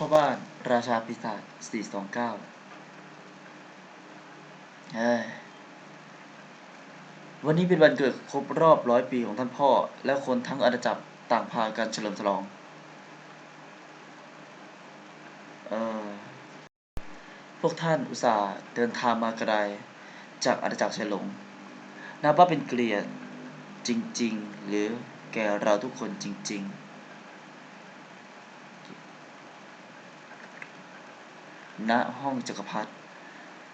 พ่อบ้านราชาปีศาจสี่สองเก้าเฮ้ยวันนี้เป็นวันเกิดครบรอบร้อยปีของท่านพ่อ และคนทั้งอาณาจักรต่างพากันเฉลิมฉลองออพวกท่านอุตส่าห์เดินทางมาไกลจากอาณาจักรเฉลงนับว่าเป็นเกลียรติจริง ๆ หรือแก่เราทุกคนจริง ๆ ณห้องจักรพรรดิ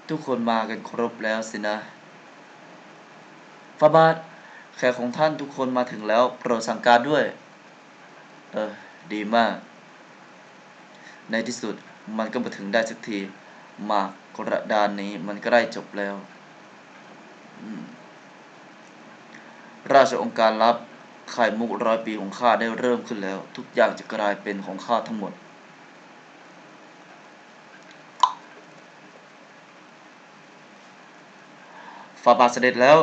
ทุกคนมากันครบแล้วสินะฟาบาทแขกของท่านทุกคนมาถึงแล้วโปรดสั่งการด้วย เออ ดีมาก ในที่สุดมันก็มาถึงได้สักทีมากกระดานนี้มันก็ได้จบแล้ว ราชองค์การลับไข่มุกร้อยปีของข้าได้เริ่มขึ้นแล้ว ทุกอย่างจะกลายเป็นของข้าทั้งหมด ฝ่าบาทเสด็จแล้ว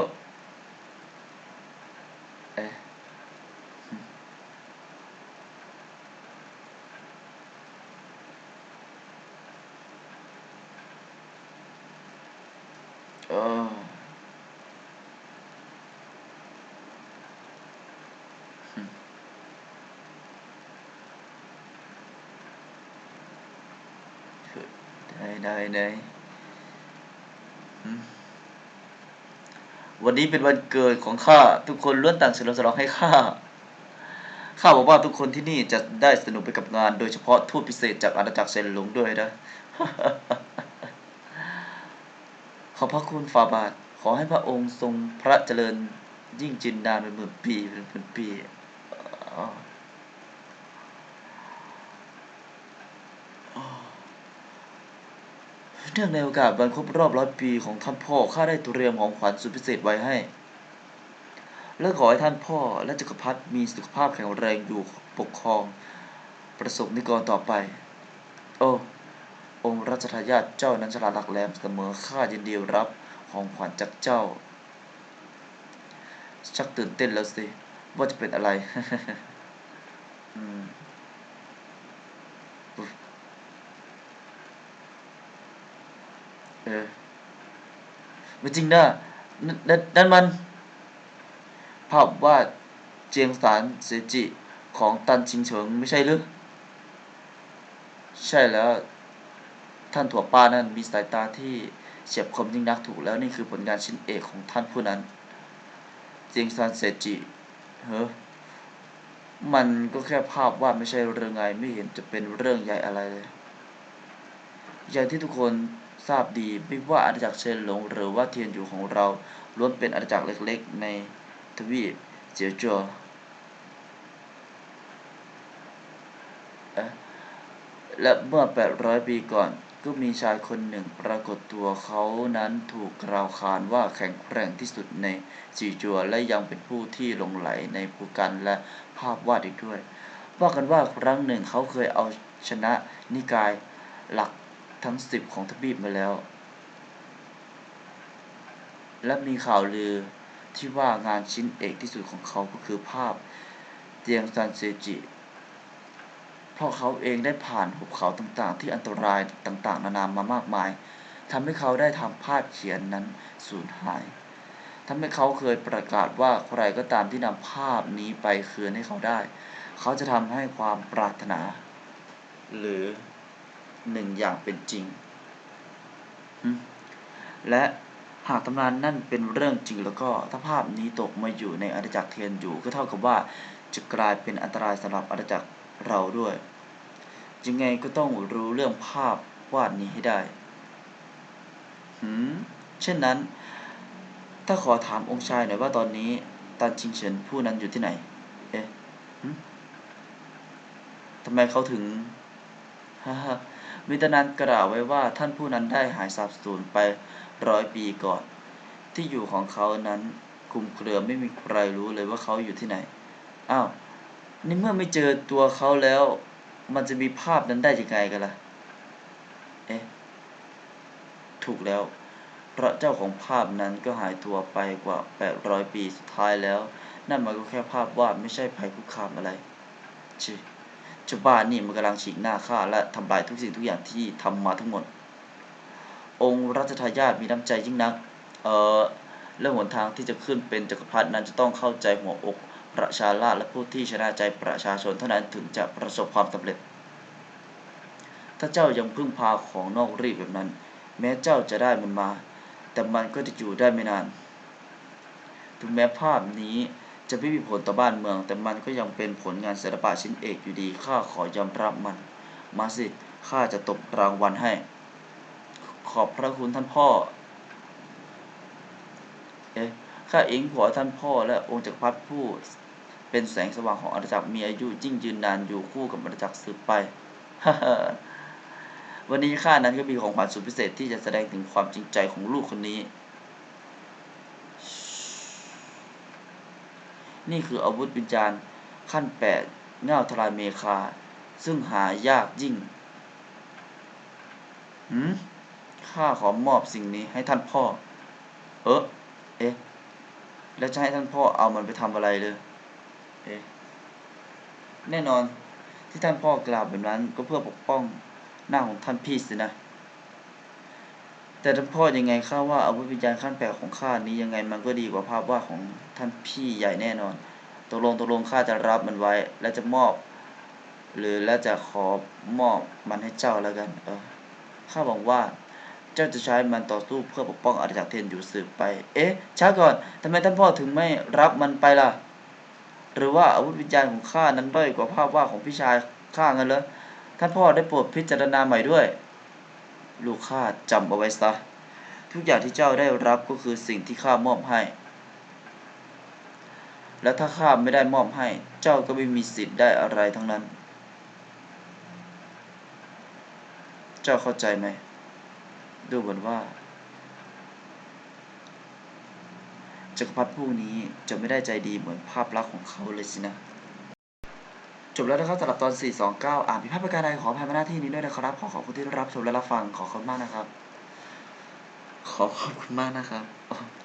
เอ๊ะเออได้ได้ได้อืม วันนี้เป็นวันเกิดของข้า ทุกคนล้วนต่างเฉลิมฉลองให้ข้า ข้าบอกว่าทุกคนที่นี่จะได้สนุกไปกับงาน โดยเฉพาะทูตพิเศษจากอาณาจักรเซนหลงด้วยนะ ขอพระคุณฝ่าบาท ขอให้พระองค์ทรงพระเจริญยิ่งจินดาเป็นหมื่นปีเป็นหมื่นปีอ๋อเนื่องในโอกาสวันครบรอบร้อยปีของท่านพ่อข้าได้เตรียมของขวัญสุดพิเศษไว้ให้ และขอให้ท่านพ่อและจักรพรรดิมีสุขภาพแข็งแรงอยู่ปกครอง ประสบนิกรต่อไป โอ้องค์รัชทายาทเจ้านั้นฉลาดหลักแหลมเสมอข้ายินดีรับของขวัญจากเจ้า ชักตื่นเต้นแล้วสิ ว่าจะเป็นอะไร อืมอุ๊ยเออไม่จริงนะนนนนั่นมัน ภาพวาดเจียงสารเสจิของตันชิงเฉิงไม่ใช่หรือ ใช่แล้ว ท่านถั่วป้านั่นมีสายตาที่เฉียบคมยิ่งนักถูกแล้วนี่คือผลงานชิ้นเอกของท่านผู้นั้น เจียงซานเซจิเฮ้อมันก็แค่ภาพวาดไม่ใช่เรื่องไงไม่เห็นจะเป็นเรื่องใหญ่อะไรเลย อย่างที่ทุกคนทราบดีไม่ว่าอาณาจักรเชนหลงหรือว่าเทียนอยู่ของเราล้วนเป็นอาณาจักรเล็กๆ ในทวีปเจียวจัวและเมื่อ 800 ปีก่อน ก็มีชายคนหนึ่งปรากฏตัวเขานั้นถูกกล่าวขานว่าแข็งแกร่งที่สุดในจีจัว และยังเป็นผู้ที่หลงไหลในภูกันและภาพวาดอีกด้วย ว่ากันว่าครั้งหนึ่งเขาเคยเอาชนะนิกายหลัก ทั้งสิบของทวีปมาแล้ว และมีข่าวลือที่ว่างานชิ้นเอกที่สุดของเขาก็คือภาพเตียงซันเซจิเพราะเขาเองได้ผ่านหุบเขาต่างๆ ที่อันตรายต่างๆ นานามามากมายทำให้เขาได้ทำภาพเขียนนั้นสูญหายทำให้เขาเคยประกาศว่าใครก็ตามที่นำภาพนี้ไปคืนให้เขาได้ เขาจะทำให้ความปรารถนา หรือ หนึ่งอย่างเป็นจริง และหากตำนานนั่นเป็นเรื่องจริงแล้วก็ถ้าภาพนี้ตกมาอยู่ในอาณาจักรเทียนอยู่ก็เท่ากับว่าจะกลายเป็นอันตรายสำหรับอาณาจักรเราด้วย ยังไงก็ต้องรู้เรื่องภาพวาดนี้ให้ได้หืมเช่นนั้น ถ้าขอถามองค์ชายหน่อยว่าตอนนี้ตันชิงเฉินผู้นั้นอยู่ที่ไหน เอ๊ะทำไมเขาถึงฮ่าฮ่า มีตนานกล่าวไว้ว่าท่านผู้นั้นได้หายสาบสูญไปร้อยปีก่อน ที่อยู่ของเขานั้นคลุมเครือไม่มีใครรู้เลยว่าเขาอยู่ที่ไหน อ้าว นี่เมื่อไม่เจอตัวเขาแล้ว มันจะมีภาพนั้นได้ยังไงกันล่ะ เอ๊ะ ถูกแล้วเพราะเจ้าของภาพนั้นก็หายตัวไปกว่า 800 ปีสุดท้ายแล้ว นั่นมันก็แค่ภาพวาดไม่ใช่ภัยคุกคามอะไรชิ เจ้าบ้านนี่มันกำลังฉีกหน้าข้าและทำลายทุกสิ่งทุกอย่างที่ทำมาทั้งหมด องค์รัชทายาทมีน้ำใจยิ่งนัก เอ่อและหนทางที่จะขึ้นเป็นจักรพรรดินั้นจะต้องเข้าใจหัวอกประชาราษฎร์และผู้ที่ชนะใจประชาชนเท่านั้นถึงจะประสบความสำเร็จ ถ้าเจ้ายังพึ่งพาของนอกรีดแบบนั้น แม้เจ้าจะได้มันมา แต่มันก็จะอยู่ได้ไม่นาน ถึงแม้ภาพนี้ จะไม่มีผลต่อบ้านเมือง แต่มันก็ยังเป็นผลงานศิลปะชิ้นเอกอยู่ดี ข้าขอยอมรับมัน มาสิข้าจะตบรางวัลให้ ขอบพระคุณท่านพ่อ เอ๊ะ ข้าเองผัวท่านพ่อและองค์จักรพรรดิผู้ เป็นแสงสว่างของอาณาจักรมีอายุยิ่งยืนนานอยู่คู่กับอาณาจักรสืบไป วันนี้ข้านั้นก็มีของขวัญสุดพิเศษที่จะแสดงถึงความจริงใจของลูกคนนี้ นี่คืออาวุธวิญญาณขั้นแปดเง่าทลายเมคา ซึ่งหายากยิ่งหืมข้าขอมอบสิ่งนี้ให้ท่านพ่อ เออเอ๊ะ แล้วจะให้ท่านพ่อเอามันไปทำอะไรเลย เอ๊ะ แน่นอนที่ท่านพ่อกล่าวแบบนั้นก็เพื่อปกป้องหน้าของท่านพี่สินะ แต่ท่านพ่อยังไงข้าว่าอาวุธวิญญาณขั้นแปดของข้านี้ยังไงมันก็ดีกว่าภาพวาดของท่านพี่ใหญ่แน่นอนตกลงตกลงข้าจะรับมันไว้ และจะมอบ หรือและจะขอมอบมันให้เจ้าแล้วกัน เออข้าหวังว่าเจ้าจะใช้มันต่อสู้เพื่อปกป้องอาณาจักรเทนอยู่สืบไป เอ๊ะช้าก่อนทำไมท่านพ่อถึงไม่รับมันไปล่ะ หรือว่าอาวุธวิญญาณของข้านั้นด้อยกว่าภาพวาดของพี่ชายข้างั้นเหรอท่านพ่อได้โปรดพิจารณาใหม่ด้วย ลูกข้าจำเอาไว้ซะ ทุกอย่างที่เจ้าได้รับก็คือสิ่งที่ข้ามอบให้ และถ้าข้าไม่ได้มอบให้ เจ้าก็ไม่มีสิทธิ์ได้อะไรทั้งนั้น เจ้าเข้าใจไหม ดูเหมือนว่าจักรพรรดิผู้นี้จะไม่ได้ใจดีเหมือนภาพลักษณ์ของเขาเลยสินะ จบแล้วนะครับสำหรับตอน 429 อ่านผิดพลาดประการใดขออภัยมาหน้าที่นี้ด้วยนะครับ ขอขอบคุณที่รับชมและรับฟัง ขอขอบคุณมากนะครับ ขอขอบคุณมากนะครับ